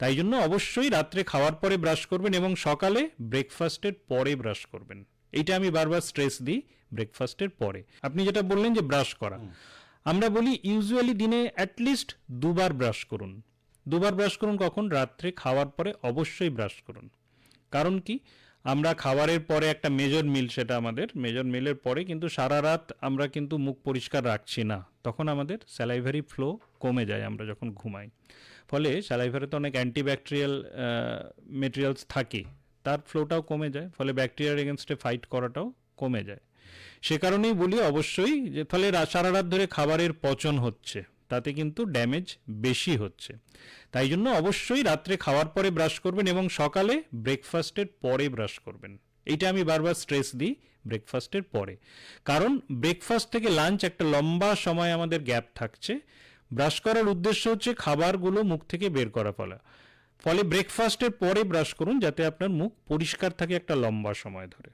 তাই জন্য অবশ্যই রাত্রে খাওয়ার পরে ব্রাশ করবেন এবং সকালে ব্রেকফাস্টের পরে ব্রাশ করবেন। এইটা আমি বারবার স্ট্রেস দিই ব্রেকফাস্টের পরে। আপনি যেটা বললেন যে ব্রাশ করা। আমরা বলি ইউজুয়ালি দিনে অ্যাটলিস্ট দুবার ব্রাশ করুন। দুবার ব্রাশ করুন কখন? রাত্রে খাওয়ার পরে অবশ্যই ব্রাশ করুন। কারণ কি? আমরা খাবারের পরে একটা মেজর মিল সেটা আমাদের মেজর মিলের পরে কিন্তু সারা রাত আমরা কিন্তু মুখ পরিষ্কার রাখছি না। তখন আমাদের স্যালাইভারি ফ্লো কমে যায় আমরা যখন ঘুমাই। ফলে স্যালাইভারিতে অনেক অ্যান্টিব্যাকটেরিয়াল মেটেরিয়ালস থাকে, তার ফ্লোটাও কমে যায়, ফলে ব্যাকটেরিয়ার এগেনস্টে ফাইট করাটাও কমে যায়। সে কারণেই বলি অবশ্যই যে, ফলে সারা রাত ধরে খাবারের পচন হচ্ছে। তাতে কিন্তু ড্যামেজ বেশি হচ্ছে। তাই জন্য অবশ্যই রাত্রে খাওয়ার পরে ব্রাশ করবেন এবং সকালে ব্রেকফাস্টের পরে ব্রাশ করবেন। এইটা আমি বারবার স্ট্রেস দিই ব্রেকফাস্টের পরে। কারণ ব্রেকফাস্ট থেকে লাঞ্চ একটা লম্বা সময় আমাদের গ্যাপ থাকছে। ব্রাশ করার উদ্দেশ্য হচ্ছে খাবারগুলো মুখ থেকে বের করা ফলে। ফলে ব্রেকফাস্টের পরে ব্রাশ করুন যাতে আপনার মুখ পরিষ্কার থাকে একটা লম্বা সময় ধরে।